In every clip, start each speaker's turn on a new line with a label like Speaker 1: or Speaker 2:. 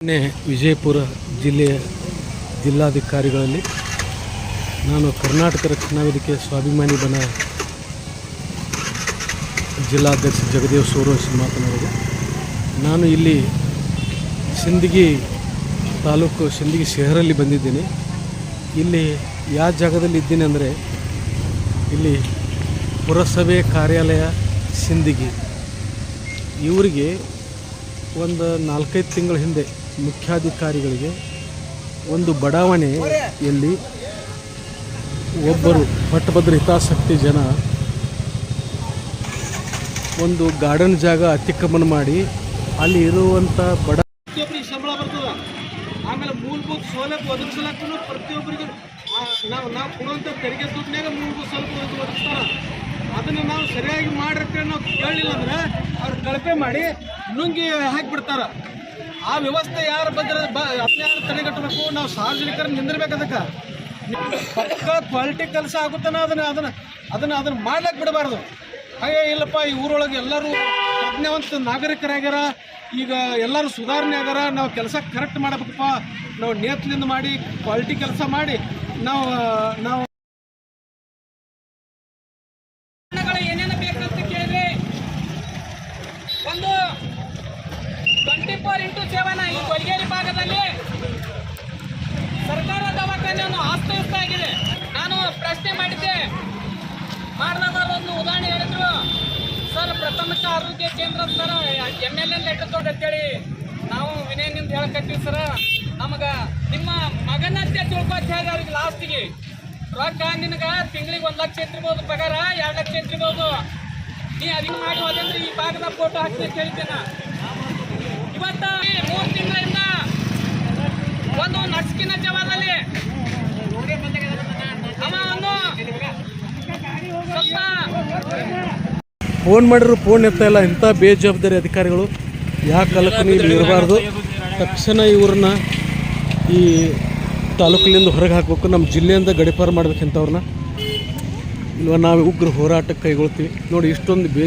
Speaker 1: ನಿನ್ನೆ ವಿಜಯಪುರ ಜಿಲ್ಲೆಯ ಜಿಲ್ಲಾಧಿಕಾರಿಗಳಲ್ಲಿ ನಾನು ಕರ್ನಾಟಕ ರಕ್ಷಣಾ ವೇದಿಕೆಯ ಸ್ವಾಭಿಮಾನಿ ಬನ ಜಿಲ್ಲಾಧ್ಯಕ್ಷ ಜಗದೇವ್ ಸೂರೋಶ್ ಮಾತನಾಡಿದೆ ನಾನು ಇಲ್ಲಿ ಸಿಂದಗಿ ತಾಲೂಕು ಸಿಂದಗಿ ಶಹರಲ್ಲಿ ಬಂದಿದ್ದೀನಿ. ಇಲ್ಲಿ ಯಾವ ಜಾಗದಲ್ಲಿ ಇದ್ದೀನಿ ಅಂದರೆ ಇಲ್ಲಿ ಪುರಸಭೆ ಕಾರ್ಯಾಲಯ ಸಿಂದಗಿ. ಇವರಿಗೆ ಒಂದು ನಾಲ್ಕೈದು ತಿಂಗಳ ಹಿಂದೆ ಮುಖ್ಯಾಧಿಕಾರಿಗಳಿಗೆ ಒಂದು ಬಡಾವಣೆಯಲ್ಲಿ ಒಬ್ಬರು ಪಟ್ಟಭದ್ರ ಹಿತಾಸಕ್ತಿ ಜನ ಒಂದು ಗಾರ್ಡನ್ ಜಾಗ ಅತಿಕ್ರಮಣ ಮಾಡಿ ಅಲ್ಲಿ ಇರುವಂಥ ಬಡ
Speaker 2: ಪ್ರತಿಯೊಬ್ಬರಿಗೆ ಸಂಬಳ ಬರ್ತದ. ಆಮೇಲೆ ಮೂಲಭೂತ ಸೌಲಭ್ಯ ಒದಗಿಸಲಾಗ್ತದೆ. ಪ್ರತಿಯೊಬ್ಬರಿಗೆ ನಾವು ನಾವು ಕೊಡುವಂಥ ತೆರಿಗೆ ದುಡ್ಡಿನಾಗ ಮೂಲಭೂತ ಸೌಲಭ್ಯ ಒದಗಿಸ್ತಾರ. ಅದನ್ನು ನಾವು ಸರಿಯಾಗಿ ಮಾಡಿರ್ತೇವೆ ನಾವು ಕೇಳಲಿಲ್ಲ ಅಂದ್ರೆ ಅವ್ರು ಕಳಪೆ ಮಾಡಿ ನುಂಗಿ ಹಾಕಿಬಿಡ್ತಾರ. ಆ ವ್ಯವಸ್ಥೆ ಯಾರು ಬಂದ್ರೆ ಅದನ್ನ ಯಾರು ತಡೆಗಟ್ಟಬೇಕು. ನಾವು ಸಾರ್ವಜನಿಕರ ನಿಂದಿರ್ಬೇಕು ಅದಕ್ಕೆ. ಪಕ್ಕ ಕ್ವಾಲಿಟಿ ಕೆಲಸ ಆಗುತ್ತಾನ ಅದನ್ನ ಅದನ್ನ ಅದನ್ನ ಅದನ್ನ ಮಾಡ್ಲಕ್ಕೆ ಬಿಡಬಾರ್ದು. ಹಾಗೆ ಇಲ್ಲಪ್ಪ. ಈ ಊರೊಳಗೆ ಎಲ್ಲರೂ ಪ್ರಜ್ಞಾವಂತ ನಾಗರಿಕರಾಗ್ಯಾರ. ಈಗ ಎಲ್ಲರೂ ಸುಧಾರಣೆ ಆಗ್ಯಾರ. ನಾವು ಕೆಲಸ ಕರೆಕ್ಟ್ ಮಾಡಬೇಕಪ್ಪ. ನಾವು ನೇತ್ಲಿಂದ ಮಾಡಿ ಕ್ವಾಲಿಟಿ ಕೆಲಸ ಮಾಡಿ, ನಾವು ನಾವು
Speaker 3: ಏನೇನು ಬೇಕಂತ ಕೇಳಿದ್ರೆ ಒಂದು ಟ್ವೆಂಟಿ ಫೋರ್ ಇಂಟು ಸೆವೆನ್ ಈ ಭಾಗದಲ್ಲಿ ಸರ್ಕಾರ ದವಾಖಾನೆಯನ್ನು ಅಸ್ತವ್ಯಸ್ತ ಆಗಿದೆ. ನಾನು ಪ್ರಶ್ನೆ ಮಾಡಿದ್ದೆ. ಆರೋಗ್ಯ ಕೇಂದ್ರ sir, M L N letter ತೊಗೊಂಡು ಅಂತೇಳಿ ನಾವು ವಿನಯನಿಂದ ಹೇಳಕತ್ತೀವಿ ಸರ. ನಮಗೆ ನಿಮ್ಮ ಮಗನಂತೆ ತಿಳ್ಕೊತ ಹೇಳಿದೆ ಅವ್ರಿಗೆ ಲಾಸ್ಟಿಗೆ ರೊಕ್ಕ ನಿನಗೆ ತಿಂಗಳಿಗೆ ಒಂದು ಲಕ್ಷ ಇರ್ಬೋದು ಪಗಾರ ಎರಡು ಲಕ್ಷ ಇರ್ಬೋದು ನೀ ಅದಕ್ಕೆ ಮಾಡಿ ಈ ಭಾಗದ ಫೋಟೋ ಹಾಕ್ತೀನಿ ಕೇಳ್ತೇನೆ ಇವತ್ತ ಈ ಮೂರು ತಿಂಗಳಿಂದ ಒಂದು ನಸ್ಕಿನ ಜವಾದಲ್ಲಿ ಒಂದು ಸ್ವಲ್ಪ
Speaker 1: ಫೋನ್ ಮಾಡಿದ್ರು, ಫೋನ್ ಎತ್ತಾ ಇಲ್ಲ. ಇಂಥ ಬೇಜವಾಬ್ದಾರಿ ಅಧಿಕಾರಿಗಳು. ಯಾಕೆ ಕಾಲಕ್ಕೂ ಇಲ್ಲಿ ಇರಬಾರ್ದು? ತಕ್ಷಣ ಇವ್ರನ್ನ ಈ ತಾಲೂಕಿನಿಂದ ಹೊರಗೆ ಹಾಕಬೇಕು. ನಮ್ಮ ಜಿಲ್ಲೆಯಿಂದ ಗಡಿಪಾರು ಮಾಡ್ಬೇಕಂತವ್ರನ್ನ ಇಲ್ವ, ನಾವು ಉಗ್ರ ಹೋರಾಟಕ್ಕೆ ಕೈಗೊಳ್ತೀವಿ. ನೋಡಿ, ಇಷ್ಟೊಂದು ಬೇ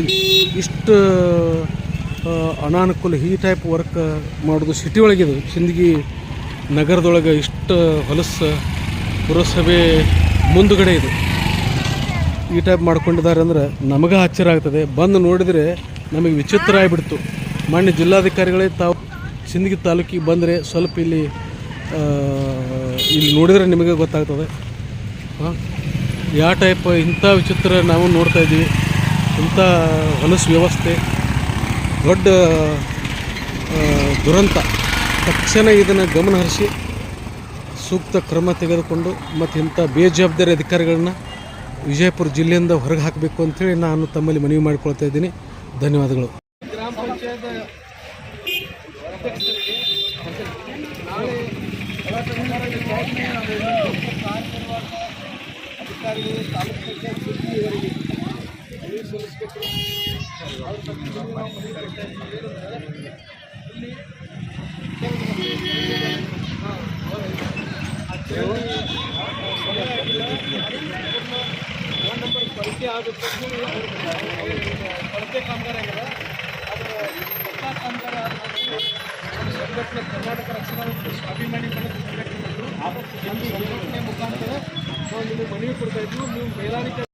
Speaker 1: ಇಷ್ಟು ಅನಾನುಕೂಲ ಈ ಟೈಪ್ ವರ್ಕ್ ಮಾಡೋದು ಸಿಟಿ ಒಳಗಿದೆ ಸಿಂದಗಿ ನಗರದೊಳಗೆ ಇಷ್ಟು ಹೊಲಸು ಪುರಸಭೆ ಮುಂದುಗಡೆ ಇದೆ. ಈ ಟೈಪ್ ಮಾಡ್ಕೊಂಡಿದ್ದಾರೆ ಅಂದ್ರೆ ನಮಗೆ ಆಶ್ಚರ್ಯ ಆಗ್ತದೆ. ಬಂದು ನೋಡಿದರೆ ನಮಗೆ ವಿಚಿತ್ರ ಆಗಿಬಿಡ್ತು. ಮಾನ್ಯ ಜಿಲ್ಲಾಧಿಕಾರಿಗಳೇ ತಾವು ಸಿಂದಗಿ ತಾಲೂಕಿಗೆ ಬಂದರೆ ಸ್ವಲ್ಪ ಇಲ್ಲಿ ಇಲ್ಲಿ ನೋಡಿದರೆ ನಿಮಗೆ ಗೊತ್ತಾಗ್ತದೆ. ಯಾವ ಟೈಪ್ ಇಂಥ ವಿಚಿತ್ರ ನಾವು ನೋಡ್ತಾ ಇದ್ದೀವಿ. ಇಂಥ ಹೊಲಸು ವ್ಯವಸ್ಥೆ, ದೊಡ್ಡ ದುರಂತ. ತಕ್ಷಣ ಇದನ್ನು ಗಮನಹರಿಸಿ ಸೂಕ್ತ ಕ್ರಮ ತೆಗೆದುಕೊಂಡು ಮತ್ತು ಇಂಥ ಬೇಜವಾಬ್ದಾರಿ ಅಧಿಕಾರಿಗಳನ್ನ ವಿಜಯಪುರ ಜಿಲ್ಲೆಯಿಂದ ಹೊರಗೆ ಹಾಕಬೇಕು ಅಂತೇಳಿ ನಾನು ತಮ್ಮಲ್ಲಿ ಮನವಿ ಮಾಡಿಕೊಳ್ತಾ ಇದ್ದೀನಿ. ಧನ್ಯವಾದಗಳು.
Speaker 2: ಗ್ರಾಮ ಪಂಚಾಯತ್ ಅಧಿಕಾರಿಗಳು ತಾಲೂಕು ಪಂಚಾಯತ್ ಇವರಿಗೆ ಸಲ್ಲಿಸಬೇಕು ಇಲ್ಲಿ ತಕ್ಷಣ ಕೊರತೆ ಕಾಮಗಾರ ಕರ್ನಾಟಕ ರಕ್ಷಣಾ ಅಭಿಮಾನಿ ಸಂಘಟನೆ ಮುಖಾಂತರ ನಾವು ನಿಮಗೆ ಮನವಿ ಕೊಡ್ತಾ ಇದ್ವಿ ನೀವು ಮೇಲಾಧಿಕಾರಿ